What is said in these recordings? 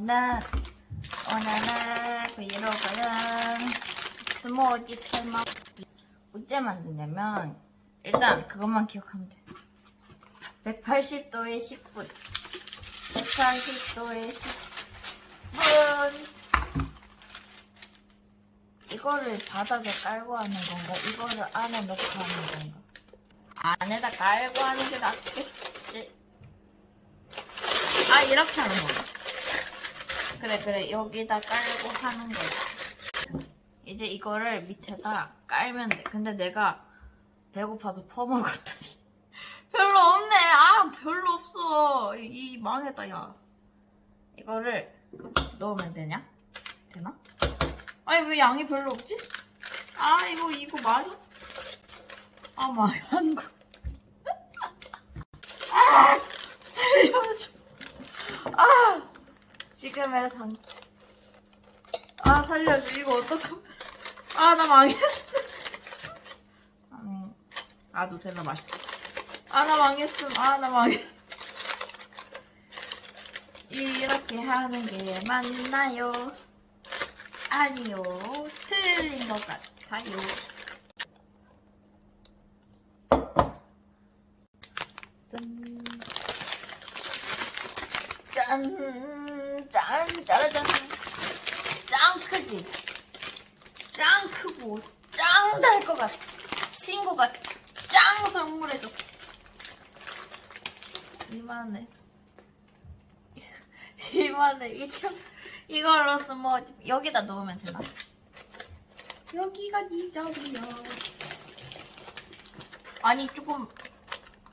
오늘은 오늘은 브이로그는 스무디 탈먹 어째 만드냐면 일단 그것만 기억하면 돼 180도에 10분 180도에 10분 이거를 바닥에 깔고 하는 건가? 이거를 안에 넣고 하는 건가? 안에다 깔고 하는 게 낫겠지 아 이렇게 하는 건가? 그래 그래 여기다 깔고 하는 거야 이제 이거를 밑에다 깔면 돼 근데 내가 배고파서 퍼먹었더니 별로 없네 아 별로 없어 이, 이 망했다 야 이거를 넣으면 되냐? 되나? 아니 왜 양이 별로 없지? 아 이거 이거 맞아? 아 망한 거. 아 살려줘. 아 지금의 상. 아 살려줘 이거 어떡하? 아 나 망했어. 아니 아 누텔라 맛있다. 아 나 망했음. 아 나 망했어. 이렇게 하는 게 맞나요? 아니요, 틀린 것 같아요. 짠. 짠, 짠, 짜라짠. 짱 크지? 짱 크고, 짱 달 것 같아. 친구가 짱 선물해줬어. 이만해. 이만해. 이게 이걸로 쓰면 여기다 넣으면 되나? 여기가 네 자리야. 아니 조금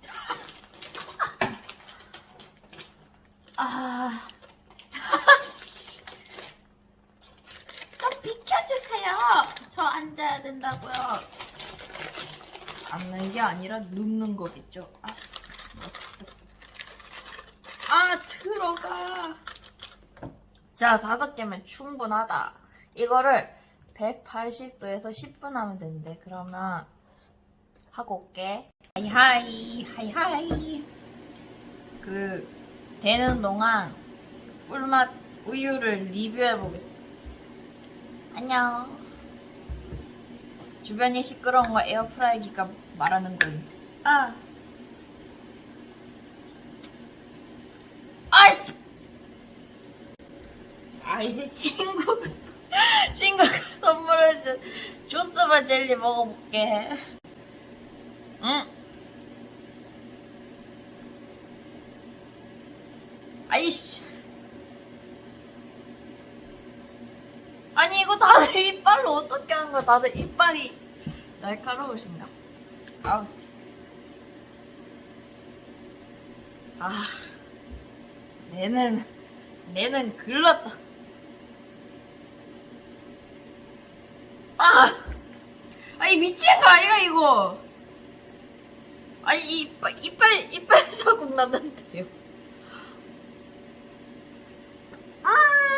아. 좀 비켜주세요. 저 앉아야 된다고요. 앉는 게 아니라 눕는 거겠죠. 아, 넣었어. 아, 들어가. 자, 다섯 개면 충분하다. 이거를 180도에서 10분 하면 되는데, 그러면 하고 올게. 하이하이, 하이하이. 그, 되는 동안 꿀맛 우유를 리뷰해 보겠어. 안녕. 주변이 시끄러운 거 에어프라이기가 말하는 거니. 아. 아이씨! 아 이제 친구가 친구가 선물해준 조스바 젤리 먹어볼게. 응. 아이씨. 아니 이거 다들 이빨로 어떻게 하는 거야? 다들 이빨이 날카로우신가? 아우. 아. 내는 내는 글렀다. 아! 아니 미친 거 아이가 이거? 아니 이 이빨 이빨 이빨 자국 났는데요. 음! 아!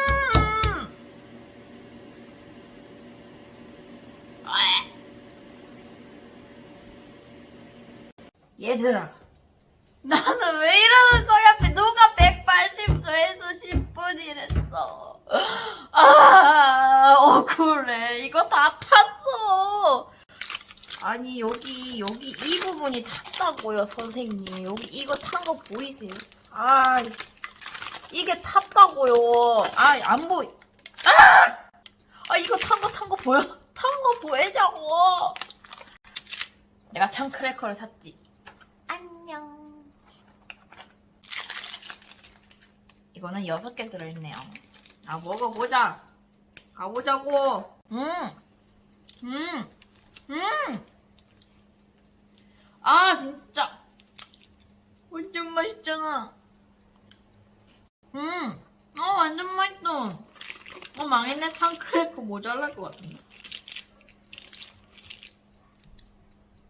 얘들아, 나는 왜 이러는 거야? 누가 180도에서 10분이랬어? 아, 억울해. 이거 다 탔어. 아니, 여기, 여기 이 부분이 탔다고요, 선생님. 여기 이거 탄 거 보이세요? 아, 이게 탔다고요. 아, 안 보이. 아! 아, 이거 탄 거, 탄 거 보여? 탄 거 보이냐고. 내가 참 크래커를 샀지. 안녕. 이거는 여섯 개 들어있네요. 아, 먹어보자. 가보자고. 음, 음, 음. 아, 진짜. 완전 맛있잖아. 음, 어, 완전 맛있어. 어, 망했네. 참크래커 모자랄 것 같은데.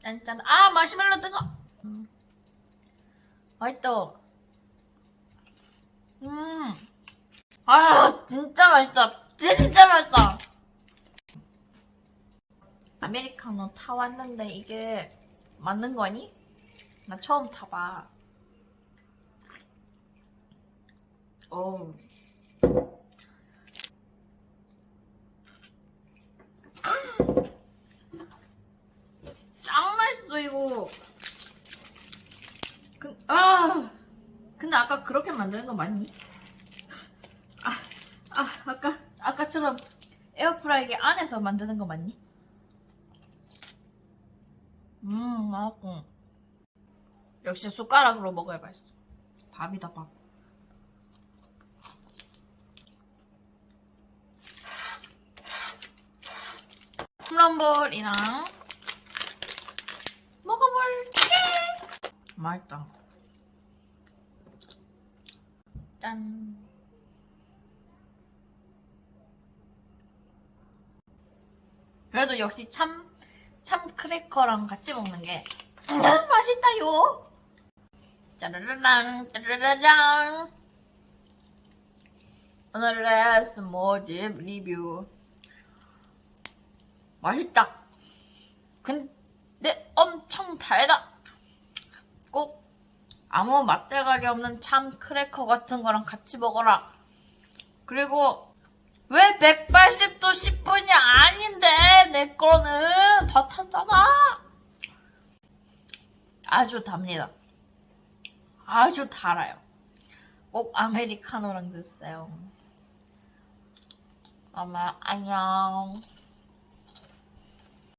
짠짠. 아, 마시멜로 뜨거. 음. 맛있다. 음. 아, 진짜 맛있다. 진짜 맛있다. 아메리카노 타왔는데 이게 맞는 거니? 나 처음 타봐. 오. 짱 맛있어 이거. 그, 아. 근데 아까 그렇게 만드는 거 맞니? 아, 아, 아까, 아까처럼 에어프라이기 안에서 만드는 거 맞니? 음, 맛있고. 역시 숟가락으로 먹어야 맛있어. 밥이다, 밥. 홈런볼이랑 먹어볼게! 맛있다. 짠. 그래도 역시 참, 참 크래커랑 같이 먹는 게, 음, 맛있다요! 짜라라랑, 짜라라랑. 오늘의 스모디 리뷰. 맛있다. 근데 엄청 달다. 꼭 아무 맛대가리 없는 참 크래커 같은 거랑 같이 먹어라. 그리고 왜 180도 10분이 아닌데 내 거는 다 탔잖아. 아주 답니다. 아주 달아요. 꼭 아메리카노랑 드세요. 엄마 안녕.